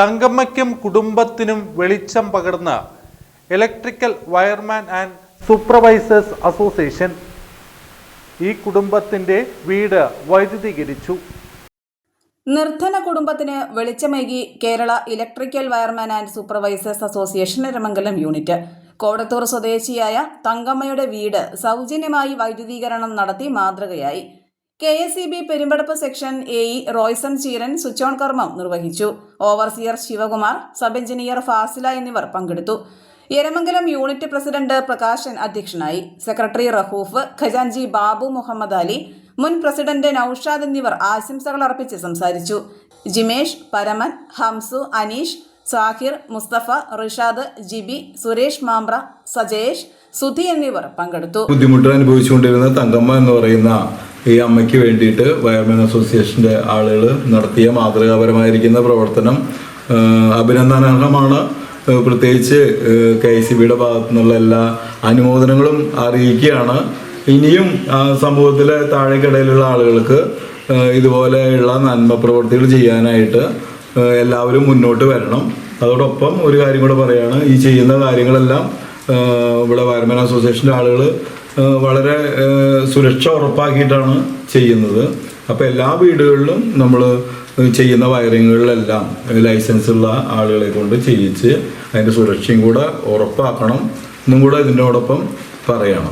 തങ്കമ്മയ്ക്കും കുടുംബത്തിനും വെളിച്ചം പകർന്ന electrical wireman and supervisors association ഈ കുടുംബത്തിന്റെ വീട് വൈദ്യുതീകരിച്ചു. നിർധന കുടുംബത്തിന് വെളിച്ചമേകി Kerala electrical wireman and supervisors association Eramangalam unit Kodathur സ്വദേശിയായ തങ്കമ്മയുടെ വീട് സൗജന്യമായി വൈദ്യുതീകരണം നടത്തി മാതൃകയായി. K S E B Perumpadappu section A E Royson Cheeran switch on കർമ്മം നിർവഹിച്ചു. Overseer Sivakumar sub engineer Fasila എന്നിവർ പങ്കെടുത്തു. എരമംഗലം യൂണിറ്റ് പ്രസിഡന്റ് പ്രകാശൻ അധ്യക്ഷനായി. സെക്രട്ടറി റഹൂഫ് ഖജാൻജി ബാബു മുഹമ്മദ് അലി മുൻ പ്രസിഡന്റ് നൌഷാദ് എന്നിവർ ആശംസകൾ അർപ്പിച്ച് സംസാരിച്ചു. ജിമേഷ് പരമൻ ഹംസു അനീഷ് സാഹിർ മുസ്തഫ റിഷാദ് ജിബി സുരേഷ് മാമ്പ്ര സജേഷ് സുധി എന്നിവർ പങ്കെടുത്തു. ബുദ്ധിമുട്ട് അനുഭവിച്ചുകൊണ്ടിരുന്ന തങ്കമ്മ എന്ന് പറയുന്ന ഈ അമ്മയ്ക്ക് വേണ്ടിയിട്ട് വയർമെൻ അസോസിയേഷന്റെ ആളുകൾ നടത്തിയ മാതൃകാപരമായിരിക്കുന്ന പ്രവർത്തനം അഭിനന്ദനാർഹമാണ് പ്രത്യേകിച്ച് കെ സി ബിയുടെ ഭാഗത്തു നിന്നുള്ള എല്ലാ അനുമോദനങ്ങളും അറിയിക്കുകയാണ്. ഇനിയും സമൂഹത്തിലെ താഴേക്കിടയിലുള്ള ആളുകൾക്ക് ഇതുപോലെയുള്ള നന്മ പ്രവർത്തികൾ ചെയ്യാനായിട്ട് എല്ലാവരും മുന്നോട്ട് വരണം. അതോടൊപ്പം ഒരു കാര്യം കൂടെ പറയുകയാണ് ഈ ചെയ്യുന്ന കാര്യങ്ങളെല്ലാം ഇവിടെ വയർമെൻ അസോസിയേഷന്റെ ആളുകൾ വളരെ സുരക്ഷ ഉറപ്പാക്കിയിട്ടാണ് ചെയ്യുന്നത്. അപ്പോൾ എല്ലാ വീടുകളിലും നമ്മൾ ചെയ്യുന്ന വയറിങ്ങുകളിലെല്ലാം ലൈസൻസ് ഉള്ള ആളുകളെ കൊണ്ട് ചെയ്യിച്ച് അതിന്റെ സുരക്ഷയും കൂടെ ഉറപ്പാക്കണം എന്നും കൂടെ ഇതിനോടൊപ്പം പറയണം.